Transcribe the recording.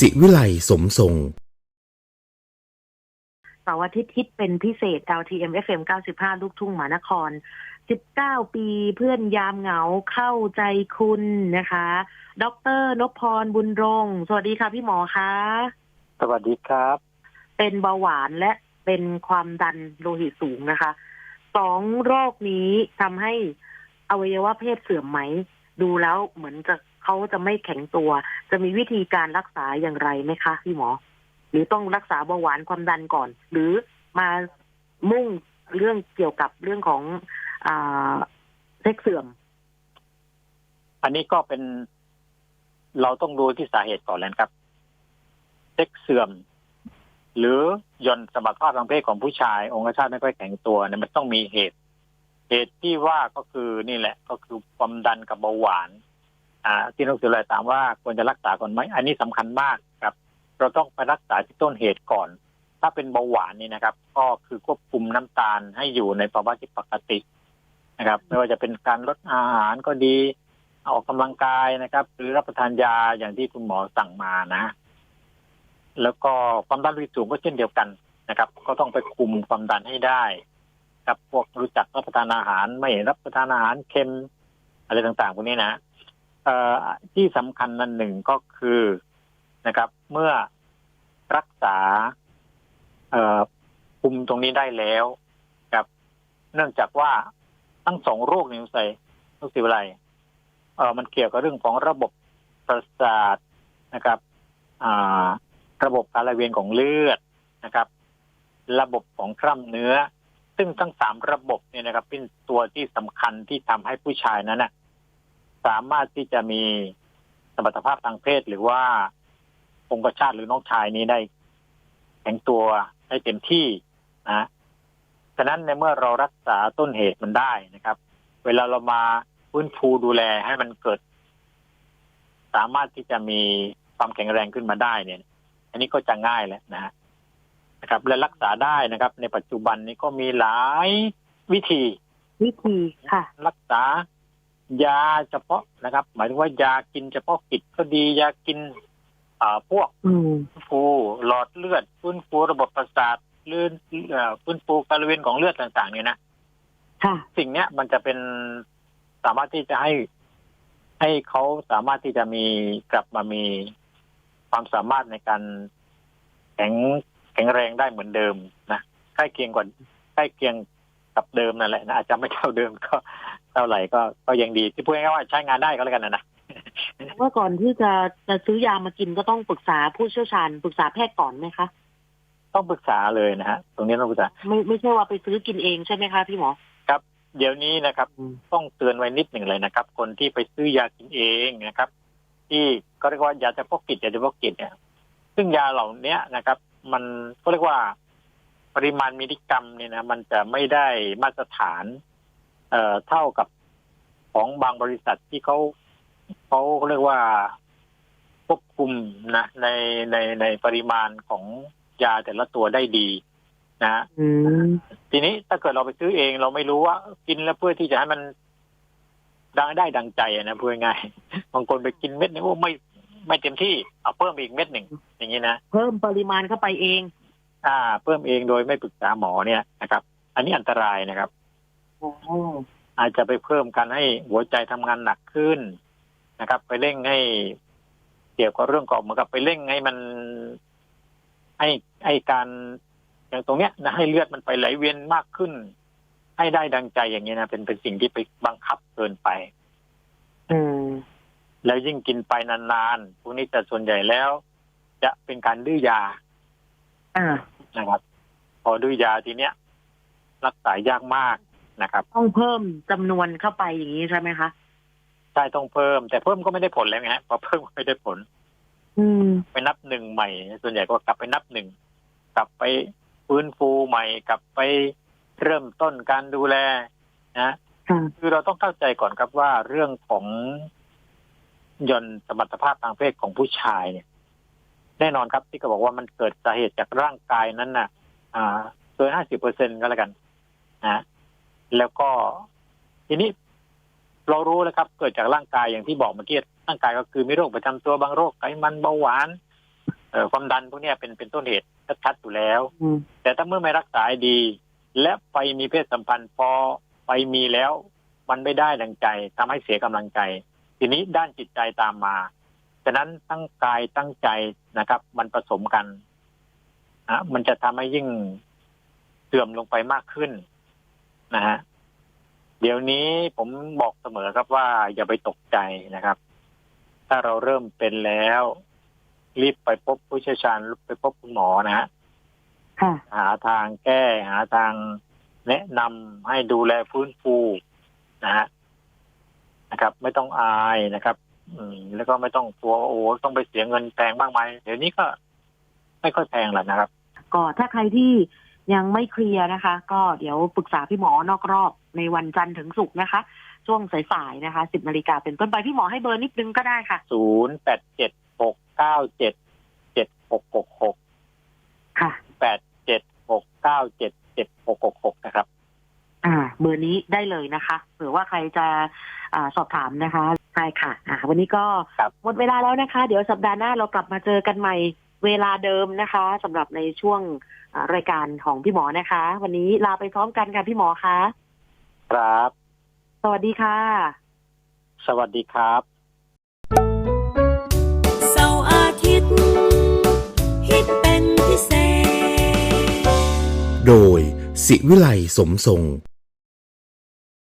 สิวิไลสมทรงเสาร์อาทิตย์ฮิตเป็นพิเศษ LTM FM 95 ลูกทุ่งหมหานคร 19 ปีเพื่อนยามเหงาเข้าใจคุณนะคะ ดรนพพรบุญรงค์สวัสดีค่ะพี่หมอคะ สวัสดีครับ เป็นเบาหวานและเป็นความดันโลหิตสูงนะคะ สองโรคนี้ทำให้อวัยวะเพศเสื่อมไหม ดูแล้วเหมือนจะ เขาจะไม่แข็งตัว จะมีวิธีการรักษาอย่างไรไหมคะพี่หมอ หรือต้องรักษาเบาหวานความดันก่อน หรือมามุ่งเรื่องเกี่ยวกับเรื่องของอเซ็กเสื่อม อันนี้ก็เป็นเราต้องดูที่สาเหตุก่อนเลยนะครับ เซ็กเสื่อม หรือย่อนสมรรถภาพทางเพศของผู้ชาย องคชาตไม่ค่อยแข็งตัวเนี่ยมันต้องมีเหตุ เหตุที่ว่าก็คือนี่แหละ ก็คือความดันกับเบาหวาน ที่นกศึกษาถามว่าควรจะรักษาก่อนไหมอันนี้สำคัญมากครับ เราต้องไปรักษาที่ต้นเหตุก่อน ถ้าเป็นเบาหวานนี่นะครับ ก็คือควบคุมน้ำตาลให้อยู่ในภาวะที่ปกตินะครับ ไม่ว่าจะเป็นการลดอาหารก็ดีออกกำลังกายนะครับ หรือรับประทานยาอย่างที่คุณหมอสั่งมานะ แล้วก็ความดันโลหิตสูงก็เช่นเดียวกันนะครับ ก็ต้องไปคุมความดันให้ได้ ครับพวกรู้จักรับประทานอาหารไม่รับประทานอาหารเค็มอะไรต่างๆพวกนี้นะ ที่สำคัญนันหนึ่งก็คือนะครับ เมื่อรักษาเอ่อคุมตรงนี้ได้แล้วครับ เนื่องจากว่าทั้งสองโรคนี้ใส่ทุกสิวไรเออมันเกี่ยวกับเรื่องของระบบประสาทนะครับระบบการไหลเวียนของเลือดนะครับ ระบบของกล้ามเนื้อ ซึ่งทั้งสามระบบเนี่ยนะครับ เป็นตัวที่สำคัญที่ทำให้ผู้ชายนั้นนะ สามารถที่จะมีสมรรถภาพทางเพศหรือว่าองคชาตหรือน้องชายนี้ได้แข็งตัวได้เต็มที่นะฉะนั้นในเมื่อเรารักษาต้นเหตุมันได้นะครับ เวลาเรามาฟื้นฟูดูแลให้มันเกิด สามารถที่จะมีความแข็งแรงขึ้นมาได้เนี่ย อันนี้ก็จะง่ายแล้วนะฮะนะครับ และรักษาได้นะครับ ในปัจจุบันนี้ก็มีหลายวิธี วิธีค่ะ รักษา ยาเฉพาะนะครับ หมายถึงว่ายากินเฉพาะกิจก็ดียากิน อ่าพวกอืมฟื้นฟูหลอดเลือดฟื้นฟูระบบประสาทเลื่อนเอ่อฟื้นฟูการไหลเวียนของเลือดต่าง ๆ เนี่ยนะค่ะสิ่งเนี้ยมันจะเป็นสามารถที่จะให้ให้เขาสามารถที่จะมีกลับมามีความสามารถในการแข็งแข็งแรงได้เหมือนเดิมนะใกล้เคียงกว่าใกล้เคียงกับเดิมนั่นแหละนะอาจจะไม่เท่าเดิมก็ เท่าไหร่ก็ก็ยังดีที่พูดง่ายๆว่าใช้งานได้ก็แล้วกันนะนะเมื่อก่อนที่จะจะซื้อยามากินก็ต้องปรึกษาผู้เชี่ยวชาญปรึกษาแพทย์ก่อนไหมคะต้องปรึกษาเลยนะฮะตรงนี้ต้องปรึกษาไม่ไม่ใช่ว่าไปซื้อกินเองใช่ไหมคะพี่หมอเดี๋ยวนี้นะครับอืมต้องเตือนไว้นิดหนึ่งเลยนะครับ คนที่ไปซื้อยากินเองนะครับ ที่ก็เรียกว่ายาเฉพาะกิจยาเฉพาะกิจเนี่ยซึ่งยาเหล่าเนี้ยนะครับ มันก็เรียกว่าปริมาณมิลลิกรัมเนี่ยนะมันจะไม่ได้มาตรฐาน เอ่อเท่ากับของบางบริษัทที่เขาเขาเรียกว่าควบคุมนะในในในปริมาณของยาแต่ละตัวได้ดีนะฮะอืมทีนี้ถ้าเกิดเราไปซื้อเองเราไม่รู้ว่า กินแล้วเพื่อที่จะให้มันดังได้ดังใจอะนะพูดง่ายๆบางคนไปกินเม็ดนึงโอ้ไม่ไม่เต็มที่เอาเพิ่มอีกเม็ดหนึ่งอย่างนี้นะเพิ่มปริมาณเข้าไปเอง อ่า เพิ่มเองโดยไม่ปรึกษาหมอเนี่ยนะครับ อันนี้อันตรายนะครับโอ้อาจจะไปเพิ่มการให้หัวใจทำงานหนักขึ้นนะครับ ไปเร่งให้เกี่ยวกับเรื่องของเหมือนกับไปเร่งให้มันให้ให้การอย่างตรงเนี้ยนะให้เลือดมันไปไหลเวียนมากขึ้น ให้ได้ดังใจอย่างนี้ยนะเป็นเป็นสิ่งที่ไปบังคับเกินไป อืมแล้วยิ่งกินไปนานๆพวกนี้แต่ส่วนใหญ่แล้ว จะเป็นการดื้อยาอ่านะครับ พอดื้อยาทีเนี้ยรักษายากมาก นะครับ ต้องเพิ่มจำนวนเข้าไปอย่างนี้ใช่ไหมคะใช่ต้องเพิ่ม แต่เพิ่มก็ไม่ได้ผลแล้วไงฮะพอเพิ่มก็ไม่ได้ผล อืม ไปนับหนึ่งใหม่ ส่วนใหญ่ก็กลับไปนับหนึ่งกลับไปฟื้นฟูใหม่ กลับไปเริ่มต้นการดูแลนะค่ะคือเราต้องเข้าใจก่อนครับว่าเรื่องของหย่อนสมรรถภาพทางเพศของผู้ชายเนี่ย แน่นอนครับที่เขาบอกว่ามันเกิดสาเหตุจากร่างกายนั้นน่ะ อ่าเกินห้าสิบเปอร์เซ็นก็แล้วกันนะ แล้วก็ทีนี้เรารู้แล้วครับ เกิดจากร่างกายอย่างที่บอกเมื่อกี้ร่างกายก็คือมีโรคประจำตัวบางโรคไขมันเบาหวานเอ่อความดันพวกเนี้ยเป็นเป็นต้นเหตุชัดๆอยู่แล้วอืมแต่ถ้าเมื่อไม่รักษาให้ดี และไปมีเพศสัมพันธ์พอไปมีแล้ว มันไม่ได้ดังใจทำให้เสียกำลังใจ ทีนี้ด้านจิตใจตามมาฉะนั้นตั้งกายตั้งใจนะครับ มันผสมกันนะมันจะทำให้ยิ่งเสื่อมลงไปมากขึ้น นะฮะเดี๋ยวนี้ผมบอกเสมอครับว่าอย่าไปตกใจนะครับ ถ้าเราเริ่มเป็นแล้ว รีบไปพบผู้เชี่ยวชาญไปพบคุณหมอนะฮะค่ะหาทางแก้หาทางแนะนำให้ดูแลฟื้นฟูนะฮะนะครับ ไม่ต้องอายนะครับ อืม แล้วก็ไม่ต้องกลัวว่าโอ้ต้องไปเสียเงินแพงมากมายเดี๋ยวนี้ก็ไม่ค่อยแพงหรอกนะครับ ก็ถ้าใครที่ ยังไม่เคลียร์นะคะ ก็เดี๋ยวปรึกษาพี่หมอนอกรอบในวันจันทร์ถึงศุกร์นะคะ ช่วงสายๆนะคะสิบนาฬิกาเป็นต้นไปพี่หมอให้เบอร์นิดนึงก็ได้ค่ะ ศูนย์แปดเจ็ดหกเก้าเจ็ดเจ็ดหกหกหกค่ะ แปดเจ็ดหกเก้าเจ็ดเจ็ดหกหกหกนะครับ อ่าเบอร์นี้ได้เลยนะคะหรือว่าใครจะอ่าสอบถามนะคะใช่ค่ะอ่าวันนี้ก็ครับ หมดเวลาแล้วนะคะ เดี๋ยวสัปดาห์หน้าเรากลับมาเจอกันใหม่ เวลาเดิมนะคะสำหรับในช่วงอ่ารายการของพี่หมอนะคะ วันนี้ลาไปพร้อมกันค่ะพี่หมอคะครับ สวัสดีค่ะ สวัสดีครับเสาร์อาทิตย์ฮิตเป็นพิเศษ โดย สิวิไลสมทรง